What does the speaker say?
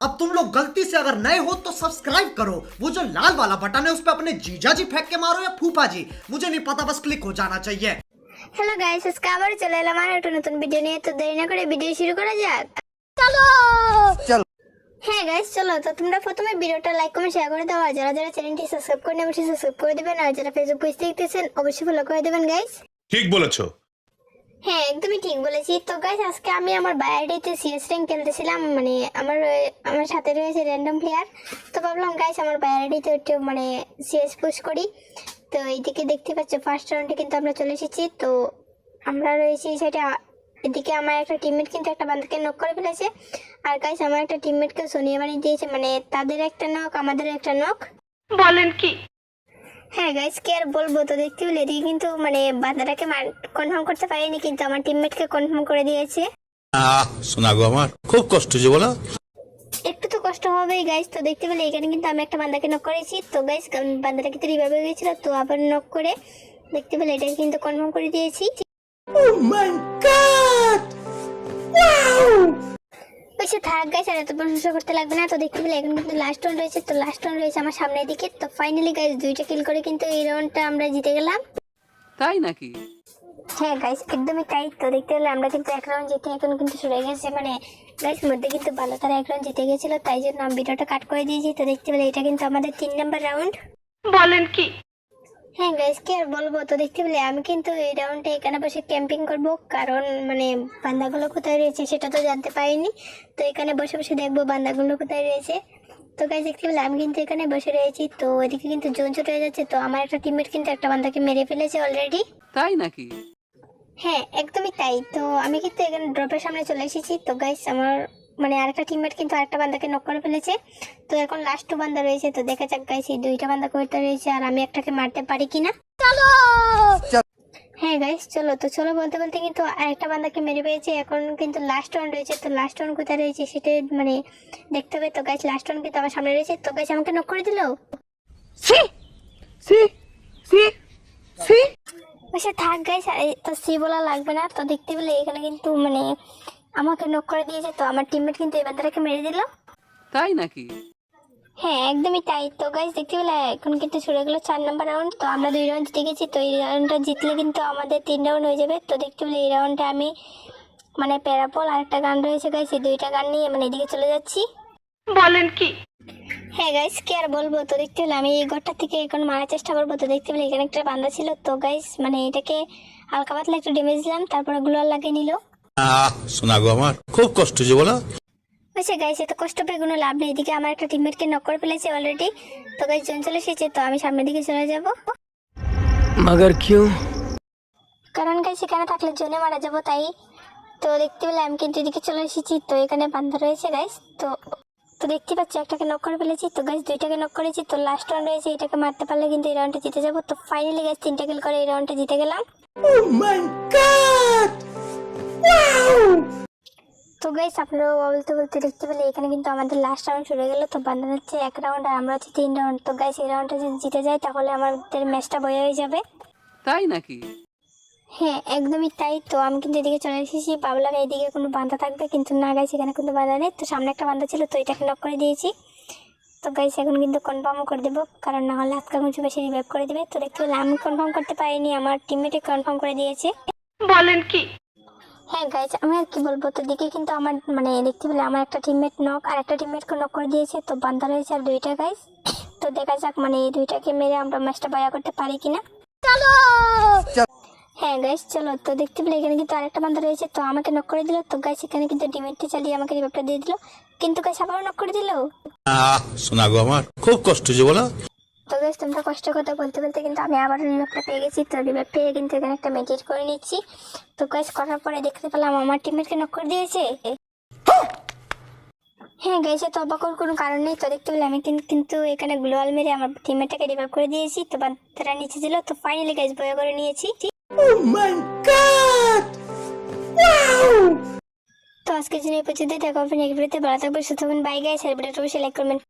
अब तुम लोग गलती से अगर नए हो तो सब्सक्राइब करो वो जो लाल वाला बटन है उस पर अपने जीजा जी फेंक के मारो या फूफा जी मुझे नहीं पता बस क्लिक हो जाना चाहिए হ্যালো গাইস আজকে আবার চলে এলাম আর একটা নতুন ভিডিও নিয়ে তো দেরি না করে ভিডিও শুরু করা যাক চলো। হ্যাঁ গাইস চলো তো তোমরা প্রথমে ভিডিওটা লাইক কমেন্ট শেয়ার করে দাও আর যারা যারা চ্যানেলটি সাবস্ক্রাইব করে নেবেন অবশ্যই সাবস্ক্রাইব করে দেবেন আর যারা ফেসবুক পেজ দেখতেছেন অবশ্যই ফলো করে দেবেন গাইস ঠিক বলেছো হ্যাঁ একদমই ঠিক বলেছি। তো গাইস আজকে আমি আমার বায়োডিতে সিএস র্যাঙ্ক খেলতেছিলাম মানে আমার আমার সাথে রয়েছে র্যান্ডম প্লেয়ার তো ভাবলাম গাইস আমার বায়োডিতে একটু মানে সিএস পুশ করি। তো এইদিকে দেখতে পাচ্ছ ফার্স্ট রাউন্ডে কিন্তু আমরা চলে এসেছি। তো আমরা রয়েছি সেটা এদিকে আমার একটা টিমমেট কিন্তু একটা বান্ধবকে নক করে ফেলেছে। আর গাইস আমার একটা টিমমেটকে সোনিয়া বানিয়ে দিয়েছে মানে তাদের একটা নক আমাদের একটা নক বলেন কি? হ্যাঁ গাইস কি আর বলব? তো দেখতে পেলে এদিকে কিন্তু মানে বান্দাটাকে কনফার্ম করতে পারিনি কিন্তু আমার টিমমেটকে কনফার্ম করে দিয়েছে। আহ শোনা আমার খুব কষ্ট যে বলো। একটু তো কষ্ট হবেই গাইস তো দেখতে পেলে এখানে কিন্তু আমি একটা বান্দাকে নক করেছি। তো গাইস বান্দাটা কিন্তু রিভাইভ হয়ে গেছিল তো আবার নক করে দেখতে পেলে এটাকে কিন্তু কনফার্ম করে দিয়েছি। বেশি থাক গাইস আর এত প্রশংসা করতে লাগবে না তো দেখতে পেলে এখন কিন্তু লাস্ট রাউন্ড রয়েছে তো লাস্ট রাউন্ড রয়েছে আমার সামনের দিকে। তো ফাইনালি গাইস দুইটা কিল করে কিন্তু এই রাউন্ডটা আমরা জিতে গেলাম। তাই নাকি? হ্যাঁ গাইস একদমই তাই। তো দেখতে পেলে আমরা কিন্তু এক রাউন্ড জিতে এখন কিন্তু সরে গেছে। মানে গাইস মধ্যে কিন্তু ভালো তারা এক রাউন্ড জিতে গেছিল তাই জন্য আমি ভিডিওটা কাট করে দিয়েছি। তো দেখতে পেলে এটা কিন্তু আমাদের তিন নাম্বার রাউন্ড বলেন কি? হ্যাঁ গাইস কি আর বলব? তো দেখতে পেলে আমি কিন্তু এই রাউন্ডে এখানে বসে ক্যাম্পিং করব। কারণ মানে বান্দাগুলো কোথায় রয়েছে সেটা তো জানতে পারিনি। তো এখানে বসে বসে দেখব বান্দাগুলো কোথায় রয়েছে। তো গাইস দেখতে পেলে আমি কিন্তু এখানে বসে রয়েছি। তো এদিকে কিন্তু জোন ছোট হয়ে যাচ্ছে। তো আমার একটা টিমমেট কিন্তু একটা বান্দাকে মেরে ফেলেছে অলরেডি তাই নাকি? হ্যাঁ একদমই তাই। তো আমি কিন্তু এখানে ড্রপের সামনে চলে এসেছি। তো গাইস আমার মানে আরেকটা টিমমেট কিন্তু আরেকটা বান্দাকে নক করে ফেলেছে। তো এখন লাস্ট টু বান্দা রয়েছে তো দেখা যাক গাইস এই দুইটা বান্দা করতে রয়েছে আর আমি একটাকে মারতে পারি কিনা। চলো! হ্যাঁ গাইস চলো তো চলো বলতে বলতে কিন্তু আরেকটা বান্দাকে মেরে পেয়েছে এখন কিন্তু লাস্ট ওয়ান রয়েছে তো লাস্ট ওয়ান কোথায় রয়েছে সেটা মানে দেখতে হবে। তো গাইস লাস্ট ওয়ান কিন্তু আমার সামনে রয়েছে তো গাইস আমাকে নক করে দিলো? সি! সি! সি! সি! সে থাক গাইস তো সি বলা লাগবে না তো দেখতে পেলে এখানে কিন্তু মানে আমাকে নক করে দিয়েছে তো আমার টিমমেট কিন্তু এই বান্দাটাকে মেরে দিল। তাই নাকি? হ্যাঁ একদমই তাই। তো গাইস দেখতে পেলে এখন কিন্তু শুরু গেলো চার নম্বর রাউন্ড তো আমরা দুই রাউন্ড জিতে গেছি তো এই রাউন্ডটা জিতলে কিন্তু আমাদের তিন রাউন্ড হয়ে যাবে। তো দেখতে পেলে এই রাউন্ডটা আমি মানে প্যারাপল আর একটা গান রয়েছে গাইস এই দুইটা গান নিয়ে মানে এদিকে চলে যাচ্ছি। বলেন কি? হ্যাঁ গাইস কি আর বলব? তো দেখতে পেলে আমি এই ঘরটা থেকে এখন মারার চেষ্টা করব। তো দেখতে পেলে এখানে একটা বান্ধা ছিল। তো গাইস মানে এটাকে হালকা পাতলা একটু ড্যামেজ দিলাম তারপরে গ্লোয়ার লাগিয়ে নিল। খুব কষ্ট গাইস এত কষ্ট পেয়ে কোনো লাভ নেই। এদিকে আমার একটা টিমমেটকে নক করে ফেলেছে অলরেডি তো গাইস জন চলে এসেছে তো আমি সামনের দিকে চলে যাব। মাগার কিউ? কারণ গাইস এখানে থাকলে জোনে মারা যাব তাই। তো দেখতে পেলাম কিন্তু এদিকে চলে এসেছি তো এখানে বান্ধা রয়েছে গাইস তো তো দেখতে পাচ্ছি একটাকে নক করে ফেলেছি। তো গাইস দুইটাকে নক করেছি তো লাস্ট রাউন্ড রয়েছে এটাকে মারতে পারলে কিন্তু এই রাউন্ডটা জিতে যাব। তো ফাইনালি গাইস তিনটা কিল করে এই রাউন্ডটা জিতে গেলাম। ও মাই গড তো গাইস আপনারা বলতে বলতে দেখতে পেলে এখানে কিন্তু আমাদের লাস্ট রাউন্ড শুরু হয়ে গেল। তো বান্ধা হচ্ছে এক রাউন্ড আর আমরা হচ্ছে তিন রাউন্ড তো গাইস এই রাউন্ডটা যদি জিতে যায় তাহলে আমাদের ম্যাচটা বয়ে হয়ে যাবে। তাই নাকি? হ্যাঁ একদমই তাই। তো আমি কিন্তু এদিকে চলে এসেছি। ভাবলাম এইদিকে কোনো বান্ধা থাকবে কিন্তু না গাইছি এখানে কোনো বান্ধা নেই। তো সামনে একটা বান্ধা ছিল তো এটাকে নক করে দিয়েছি। তো গাইস এখন কিন্তু কনফার্ম করে দেবো কারণ না হলে হাতকা মুছে বেশি রিভাইভ করে দেবে। তো দেখতে পেলে আমি কনফার্ম করতে পারিনি আমার টিমমেটে কনফার্ম করে দিয়েছে। বলেন কি? হ্যাঁ গাইস আমি আর কি বলব? তো দিকে কিন্তু আমার মানে দেখতে পেলে আমার একটা টিমমেট নক আর একটা টিমমেটকে নক করে দিয়েছে। তো বান্ধা রয়েছে আর দুইটা গাইস তো দেখা যাক মানে এই দুইটাকে মেরে আমরা ম্যাচটা বয়া করতে পারি কিনা। চলো! হ্যাঁ গাইস চলো। তো দেখতে পেলে এখানে কিন্তু আরেকটা বান্ধা রয়েছে। তো আমাকে নক করে দিল। তো গাইস এখানে কিন্তু ডিমেটটি চালিয়ে আমাকে রিভাইভটা দিয়ে দিল। কিন্তু গাইস আবারও নক করে দিল? শোনা গো আমার খুব কষ্ট যে বলো। তো গাইস তোমরা কষ্ট কথা বলতে বলতে কিন্তু আমি আবার রিভাইভটা পেয়ে গেছি। তো রিভাইভ পেয়ে কিন্তু এখানে একটা মেডিট করে নিচ্ছি। তো গাইস করার পরে দেখতে পেলাম আমার টিমমেটকে নক করে দিয়েছে। হ্যাঁ গাইছে তো অবাক হওয়ার কোনো কারণ নেই। তো দেখতে পেলাম আমি কিন্তু এখানে গ্লোয়াল মেরে আমার টিমমেটটাকে রিভাইভ করে দিয়েছি। তো বাচ্চারা নিচে ছিল। তো ফাইনালি গাইস বয়ে করে নিয়েছি। তো আজকের জন্য এই পর্যন্ত দেখা হবে নেক্সট ভিডিওতে ভালো থাকবে থাকবেন। বাই গাইস আর ভিডিওটা অবশ্যই লাইক করবেন